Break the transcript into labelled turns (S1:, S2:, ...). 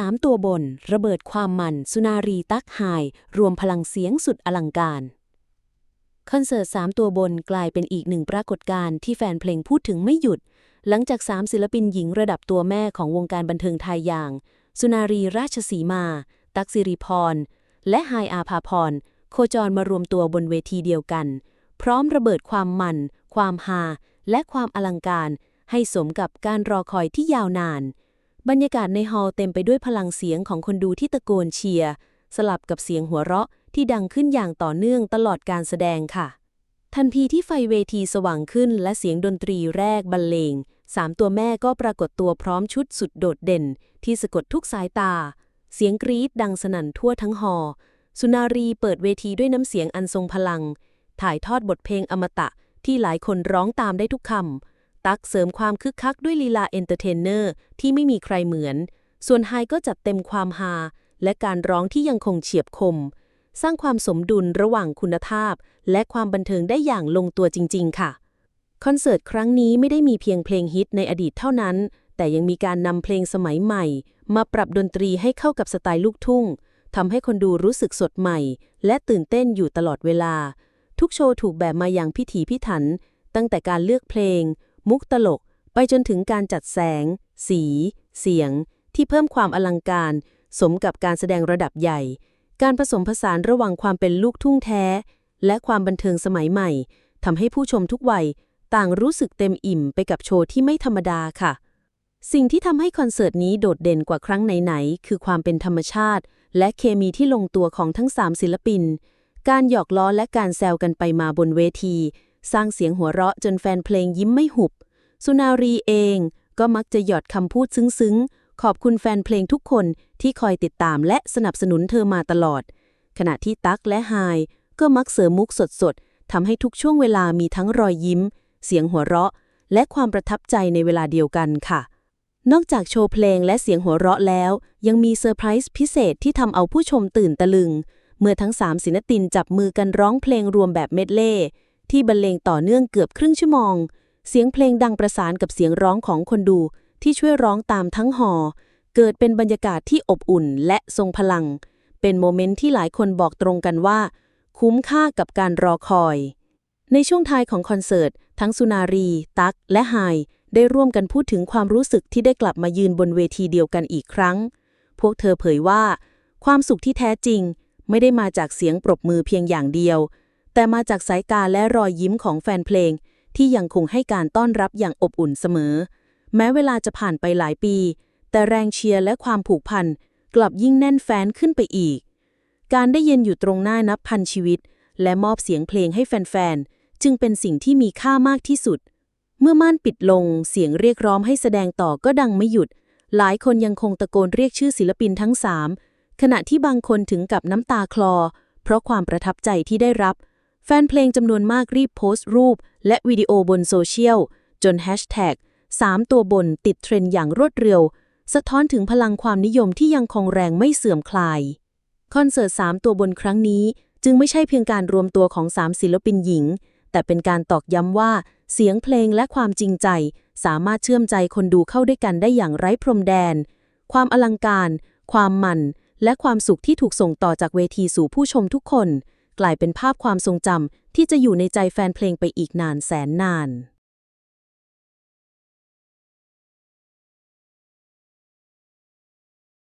S1: 3 ตัวบน ระเบิดความมันสุนารีตักไฮรวมพลังเสียงสุดอลังการคอนเสิร์ต3ตัวบนกลายเป็นอีกหนึ่งปรากฏการณ์ที่แฟนเพลงพูดถึงไม่หยุด หลังจาก 3 ศิลปินหญิงระดับตัวแม่ของวงการบันเทิงไทยอย่าง สุนารีราชสีมา ตักสิริพร และไฮอาภาพร โคจรมารวมตัวบนเวทีเดียวกัน พร้อมระเบิดความมัน ความฮาและความอลังการ ให้สมกับการรอคอยที่ยาวนาน บรรยากาศในฮอลล์เต็มไปด้วยพลังเสียงของคนดูที่ตะโกนเชียร์ สลับกับเสียงหัวเราะที่ดังขึ้นอย่างต่อเนื่องตลอดการแสดงค่ะ ทันทีที่ไฟเวทีสว่างขึ้นและเสียงดนตรีแรกบรรเลงสามตัวแม่ก็ปรากฏตัวพร้อมชุดสุดโดดเด่น ที่สะกดทุกสายตา เสียงกรี๊ดดังสนั่นทั่วทั้งฮอลล์สุนารีเปิดเวทีด้วยน้ำเสียงอันทรงพลัง ถ่ายทอดบทเพลงอมตะที่หลายคนร้องตามได้ทุกคำ ตักเสริมความคึกคักด้วยลีลาเอนเตอร์เทนเนอร์ที่ไม่มีใครเหมือน ส่วนไฮก็จัดเต็มความฮาและการร้องที่ยังคงเฉียบคม สร้างความสมดุลระหว่างคุณภาพ และความบันเทิงได้อย่างลงตัวจริง ๆ ค่ะ คอนเสิร์ตครั้งนี้ไม่ได้มีเพียงเพลงฮิตในอดีตเท่านั้น แต่ยังมีการนำเพลงสมัยใหม่ มาปรับดนตรีให้เข้ากับสไตล์ลูกทุ่งทำให้คนดูรู้สึกสดใหม่ และตื่นเต้นอยู่ตลอดเวลา ทุกโชว์ถูกแบบมาอย่างพิถีพิถัน ตั้งแต่การเลือกเพลง มุกตลก ไปจนถึงการจัดแสง สี เสียง ที่เพิ่มความอลังการ สมกับการแสดงระดับใหญ่ การผสมผสานระหว่างความเป็นลูกทุ่งแท้ และความบันเทิงสมัยใหม่ทำให้ผู้ชมทุกวัย ต่างรู้สึกเต็มอิ่มไปกับโชว์ที่ไม่ธรรมดาค่ะ สิ่งที่ทำให้คอนเสิร์ตนี้โดดเด่นกว่าครั้งไหนๆคือความเป็นธรรมชาติ และเคมีที่ลงตัวของทั้ง3ศิลปิน การหยอกล้อและการแซวกันไปมาบนเวที สร้างเสียงหัวเราะจนแฟนเพลงยิ้มไม่หุบ สุนารีเองก็มักจะหยอดคำพูดซึ้งๆ ขอบคุณแฟนเพลงทุกคนที่คอยติดตามและสนับสนุนเธอมาตลอด ขณะที่ตั๊กและไฮก็มักเสริมมุกสดๆทำให้ทุกช่วงเวลามีทั้งรอยยิ้ม เสียงหัวเราะ และความประทับใจในเวลาเดียวกันค่ะ นอกจากโชว์เพลงและเสียงหัวเราะแล้ว ยังมีเซอร์ไพรส์พิเศษที่ทำเอาผู้ชมตื่นตะลึง เมื่อทั้ง3ศิลปินจับมือกันร้องเพลงรวมแบบเมดเล่ ที่บรรเลงต่อเนื่องเกือบครึ่งชั่วโมง เสียงเพลงดังประสานกับเสียงร้องของคนดูที่ช่วยร้องตามทั้งหอ เกิดเป็นบรรยากาศที่อบอุ่นและทรงพลัง เป็นโมเมนต์ที่หลายคนบอกตรงกันว่า คุ้มค่ากับการรอคอย ในช่วงท้ายของคอนเสิร์ต ทั้งสุนารี ตั๊กและไฮได้ร่วมกันพูดถึงความรู้สึกที่ได้กลับมายืนบนเวทีเดียวกันอีกครั้ง พวกเธอเผยว่า ความสุขที่แท้จริง ไม่ได้มาจากเสียงปรบมือเพียงอย่างเดียว แต่มาจากสายตาและรอยยิ้มของแฟนเพลง ที่ยังคงให้การต้อนรับอย่างอบอุ่นเสมอ แม้เวลาจะผ่านไปหลายปี แต่แรงเชียร์และความผูกพันกลับยิ่งแน่นแฟ้นขึ้นไปอีก การได้ยืนอยู่ตรงหน้านับพันชีวิต และมอบเสียงเพลงให้แฟนๆ จึงเป็นสิ่งที่มีค่ามากที่สุด เมื่อม่านปิดลงเสียงเรียกร้องให้แสดงต่อก็ดังไม่หยุด หลายคนยังคงตะโกนเรียกชื่อศิลปินทั้งสามขณะที่บางคนถึงกับน้ำตาคลอ เพราะความประทับใจที่ได้รับ แฟนเพลงจำนวนมากรีบโพสต์รูป และวิดีโอบนโซเชียล จนแฮชแท็ก3ตัวบนติดเทรนด์อย่างรวดเร็ว สะท้อนถึงพลังความนิยมที่ยังคงแรงไม่เสื่อมคลาย คอนเสิร์ต3ตัวบนครั้งนี้ จึงไม่ใช่เพียงการรวมตัวของ3ศิลปินหญิง แต่เป็นการตอกย้ำว่า เสียงเพลงและความจริงใจ สามารถเชื่อมใจคนดูเข้าด้วยกันได้อย่างไร้พรมแดน ความอลังการ ความมัน และความสุขที่ถูกส่งต่อจากเวทีสู่ผู้ชมทุกคน กลายเป็นภาพความทรงจำที่จะอยู่ในใจแฟนเพลงไปอีกนานแสนนาน